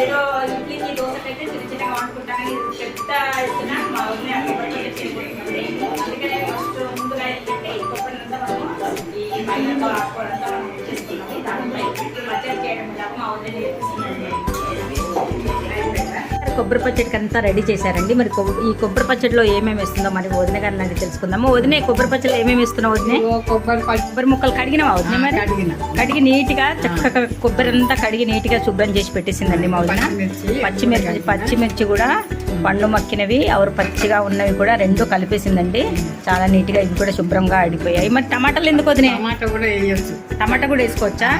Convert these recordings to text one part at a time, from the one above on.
అదేదో ఇడ్లీకి చిన్న చిన్నగా వండుకుంటాను ఇది పెద్ద ఇస్తున్నా మా వదిన అందుకనే ఫస్ట్ ముందుగా ఏంటంటే ఈ ఈ మనం చేసుకున్నాము. దానిపై చేయడం వల్ల మా కొబ్బరి పచ్చడికి అంతా రెడీ చేశారండి. మరి ఈ కొబ్బరి పచ్చడిలో ఏమేమి వేస్తుందో మరి వదిన గారిని అడిగి తెలుసుకుందాము. వదినే కొబ్బరి పచ్చడిలో ఏమేమి వేస్తున్నావు వదినే? కొబ్బరి కొబ్బరి ముక్కలు కడిగినవా వదిన మరి? కడిగిన. కడిగి నీట్గా చక్కగా కొబ్బరి అంతా కడిగి నీట్గా శుభ్రం చేసి పెట్టేసిందండి మా వదిన. పచ్చిమిర్చి పచ్చిమిర్చి కూడా పండు మక్కినవి ఆరు పచ్చిగా ఉన్నవి కూడా రెండు కలిపేసిందండి. చాలా నీట్గా ఇవి కూడా శుభ్రంగా ఆడిపోయాయి. మరి టమాటాలు ఎందుకు వదినే? టమాటా కూడా వేయొచ్చు. టమాటా కూడా వేసుకోవచ్చా?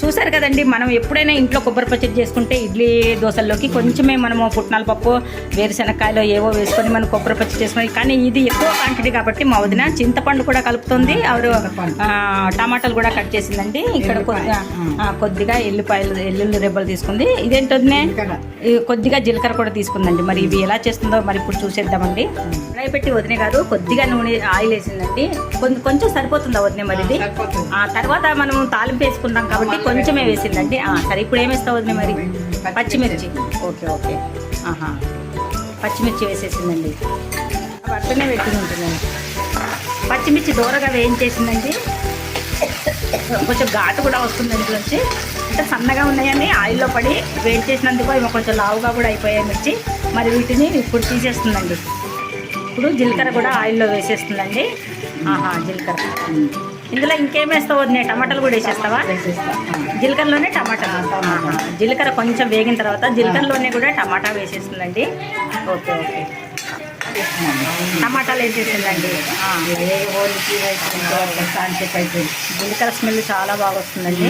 చూసారు కదండి మనం ఎప్పుడైనా ఇంట్లో కొబ్బరి పచ్చడి చేసుకుంటే ఇడ్లీ దోశల్లోకి కొంచెమే మనము పుట్నాల పప్పు వేరుశనక్కాయలు ఏవో వేసుకొని మనం కొబ్బరి పచ్చడి చేసుకొని కానీ ఇది ఎక్కువ క్వాంటిటీ కాబట్టి మా వదిన చింతపండు కూడా కలుపుతుంది. ఆవిడ టమాటాలు కూడా కట్ చేసిందండి. ఇక్కడ కొద్దిగా కొద్దిగా ఎల్లిపాయలు ఎల్లుల్లి రెబ్బలు తీసుకుంది. ఇదేంటి వదినే? ఇక్కడ ఈ కొద్దిగా జీలకర్ర కూడా తీసుకుందండి మరి ఇవి ఎలా చేస్తుందో మరి ఇప్పుడు చూసేద్దామండి. ఫ్రై పెట్టి వదిన గారు కొద్దిగా నూనె ఆయిల్ వేసిందండి. కొంచెం కొంచెం సరిపోతుందా వదిన మరి ఇది? తర్వాత మనం తాలింపు వేసుకుంటాం కాబట్టి కొంచెమే వేసిందండి. సరే ఇప్పుడు ఏమేస్తావు వదిన మరి? పచ్చిమిర్చి. Okay okay. ఆహా. పచ్చిమిర్చి వేసేసిందండి. అట్లనే పెట్టి ఉంటుందండి. పచ్చిమిర్చి దూరగా వేయించేసిందండి. కొంచెం ఘాటు కూడా వస్తుంది ఇంట్లోంచి ఎంత సన్నగా ఉన్నాయని ఆయిల్లో పడి వేడి చేసినందుకు ఇవి కొంచెం లావుగా కూడా అయిపోయాయి మిర్చి. మరి వీటిని ఇప్పుడు తీసేస్తుందండి. ఇప్పుడు జీలకర్ర కూడా ఆయిల్లో వేసేస్తుందండి. ఆహా జీలకర్ర. ఇందులో ఇంకేం వేస్తావు వదినే? టమాటాలు కూడా వేసేస్తావా? జీలకర్రలోనే టమాటా జీలకర్ర కొంచెం వేగిన తర్వాత జీలకర్రలోనే కూడా టమాటా వేసేస్తుందండి. Okay okay. టమాటాలు వేసేసిందండి సాంతికి అయిపోయింది జీలకర్ర స్మెల్ చాలా బాగా వస్తుందండి.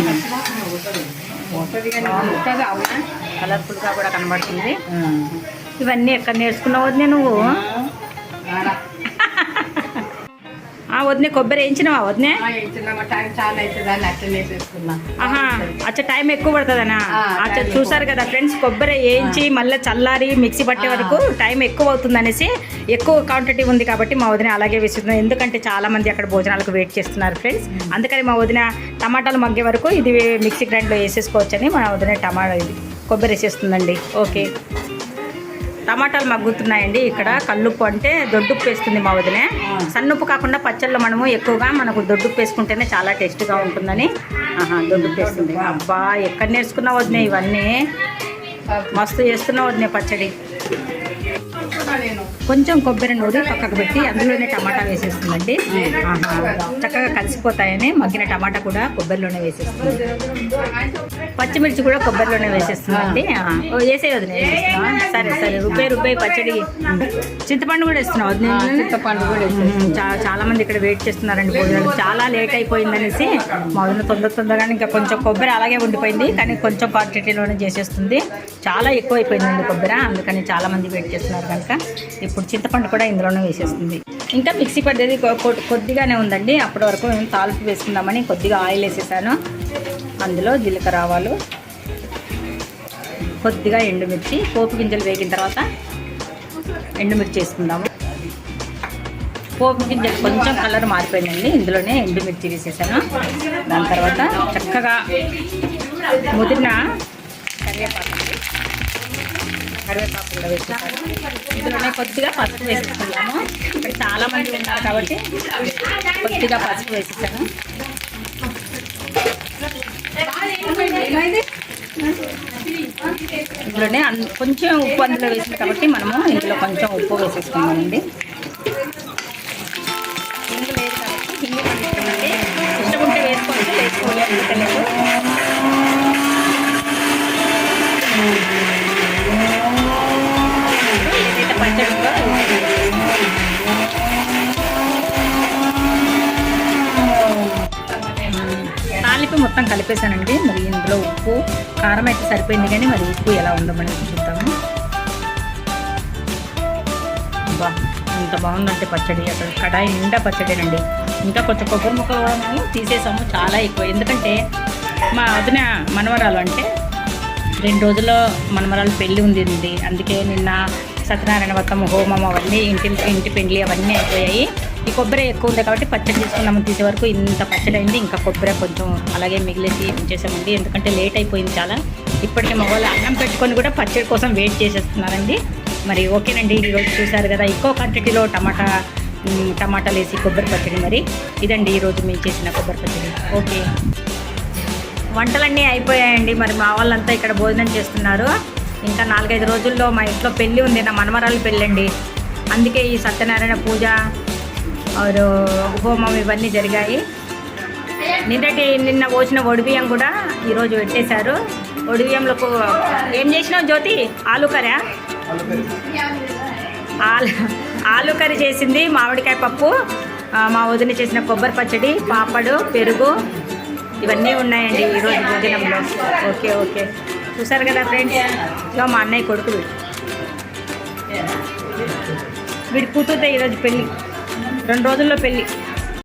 కలర్ఫుల్గా కూడా కనబడుతుంది. ఇవన్నీ ఎక్కడ నేర్చుకున్నావు నువ్వు? వదినే కొబ్బరి వేయించినావా వదినే? ఆహా అచ్చా టైం ఎక్కువ పడుతుందనా? అచ్చా చూసారు కదా ఫ్రెండ్స్ కొబ్బరి వేయించి మళ్ళీ చల్లారి మిక్సీ పట్టే వరకు టైం ఎక్కువ అవుతుంది అనేసి ఎక్కువ క్వాంటిటీ ఉంది కాబట్టి మా వదిన అలాగే వేస్తుంది ఎందుకంటే చాలా మంది అక్కడ భోజనాలకు వెయిట్ చేస్తున్నారు ఫ్రెండ్స్. అందుకని మా వదిన టమాటాలు మగ్గే వరకు ఇది మిక్సీ గ్రైండ్లో వేసేసుకోవచ్చని మా వదిన టమాటా ఇది కొబ్బరి వేసేస్తుందండి. ఓకే. టమాటాలు మగ్గుతున్నాయండి ఇక్కడ కల్లుప్పు అంటే దొడ్డుప్పు వేస్తుంది మా వదిన. సన్నుప్పు కాకుండా పచ్చళ్ళు మనము ఎక్కువగా మనకు దొడ్డుప్పు వేసుకుంటేనే చాలా టేస్ట్గా ఉంటుందని. ఆహా దొడ్డుప్పు వేస్తుంది. అబ్బా ఎక్కడ నేర్చుకున్నావు వదిన ఇవన్నీ? మస్తు చేస్తున్నావు వదిన పచ్చడి. కొంచెం కొబ్బరి నూరి పక్కకు పెట్టి అందులోనే టమాటా వేసేస్తుందండి. చక్కగా కలిసిపోతాయని మగ్గిన టమాటా కూడా కొబ్బరిలోనే వేసేస్తుంది. పచ్చిమిర్చి కూడా కొబ్బరిలోనే వేసేస్తుందండి. వేసే వేసేస్తున్నా సరే సరే రుబ్బే రుబ్బే పచ్చడి. చింతపండు కూడా వేస్తున్నావు? చింతపండు కూడా చాలా మంది ఇక్కడ వెయిట్ చేస్తున్నారండి భోజనాలు చాలా లేట్ అయిపోయిందనేసి మా వదిన తొందర తొందరగా ఇంకా కొంచెం కొబ్బరి అలాగే ఉండిపోయింది కానీ కొంచెం క్వాంటిటీలోనే చేసేస్తుంది. చాలా ఎక్కువ అయిపోయిందండి కొబ్బరి అందుకని చాలా మంది వెయిట్ చేస్తున్నారు కనుక. ఇప్పుడు చింతపండు కూడా ఇందులోనే వేసేస్తుంది. ఇంకా మిక్సీ పడ్డది కొ- కొద్దిగానే ఉందండి. అప్పటి వరకు మేము తాలింపు వేసుకుందామని కొద్దిగా ఆయిల్ వేసేసాను. అందులో జీలకర్ర ఆవాలు కొద్దిగా ఎండుమిర్చి పోపు గింజలు వేగిన తర్వాత ఎండుమిర్చి వేసుకుందాము. పోపు గింజలు కొంచెం కలర్ మారిపోయిందండి. ఇందులోనే ఎండుమిర్చి వేసేసాను. దాని తర్వాత చక్కగా ముదిరిన కరివేపాకు. కరివేపాకు కూడా ఇందులోనే కొద్దిగా పసుపు వేసుకున్నాము ఇక్కడ చాలా మంది ఉన్నారు కాబట్టి కొద్దిగా పసుపు వేసేసాను ఇందులోనే కొంచెం ఉప్పు అందులో వేసింది కాబట్టి మనము ఇందులో కొంచెం ఉప్పు వేసేసుకున్నామండి. తాలింపు మొత్తం కలిపేశానండి. మరి ఇందులో ఉప్పు కారం అయితే సరిపోయింది కానీ మరి ఉప్పు ఎలా ఉందో మనం చూద్దాము. బా ఇంత బాగుందంటే పచ్చడి. అసలు కడాయి నిండా పచ్చడేనండి. ఇంకా కొంచెం కొబ్బరి ముక్క కూడా మేము తీసేసాము చాలా ఎక్కువ. ఎందుకంటే మా వదిన మనవరాలు అంటే రెండు రోజుల్లో మనవరాలు పెళ్ళి ఉంది అందుకే నిన్న సత్యనారాయణ వ్రతం హోమం అవన్నీ ఇంటి ఇంటి పెండ్లి అవన్నీ అయిపోయాయి. ఈ కొబ్బరి ఎక్కువ ఉంది కాబట్టి పచ్చడి చేసుకున్నాము. తీసే వరకు ఇంత పచ్చడి అయింది. ఇంకా కొబ్బరి కొంచెం అలాగే మిగిలేసి ఉంచేసామండి. ఎందుకంటే లేట్ అయిపోయింది చాలా. ఇప్పటికే మగవాళ్ళు అన్నం పెట్టుకొని కూడా పచ్చడి కోసం వెయిట్ చేసేస్తున్నారండి. మరి ఓకేనండి. ఈరోజు చూసారు కదా ఎక్కువ క్వాంటిటీలో టమాటా టమాటాలు వేసి కొబ్బరి పచ్చడి మరి. ఇదండి ఈరోజు మేము చేసిన కొబ్బరి పచ్చడి. ఓకే. వంటలన్నీ అయిపోయాయండి. మరి మా వాళ్ళంతా ఇక్కడ భోజనం చేస్తున్నారు. ఇంకా నాలుగైదు రోజుల్లో మా ఇంట్లో పెళ్ళి ఉంది. నా మనమరాలు పెళ్ళండి. అందుకే ఈ సత్యనారాయణ పూజ ఆరు హోమం ఇవన్నీ జరిగాయి. నిన్నటి నిన్న పోసిన ఒడిబియ్యం కూడా ఈరోజు పెట్టేశారు. ఒడిబియ్యంలో ఏం చేసినావు జ్యోతి? ఆలు కర్రీ ఆలు ఆలు కర్రీ చేసింది మామిడికాయ పప్పు మా వదిన చేసిన కొబ్బరి పచ్చడి పాపడు పెరుగు ఇవన్నీ ఉన్నాయండి ఈరోజు భోజనంలో. Okay okay. చూసారు కదా ఫ్రెండ్స్? ఇక మా అన్నయ్య కొడుకు వీడి కూతురుతో ఈరోజు పెళ్ళి. రెండు రోజుల్లో పెళ్ళి.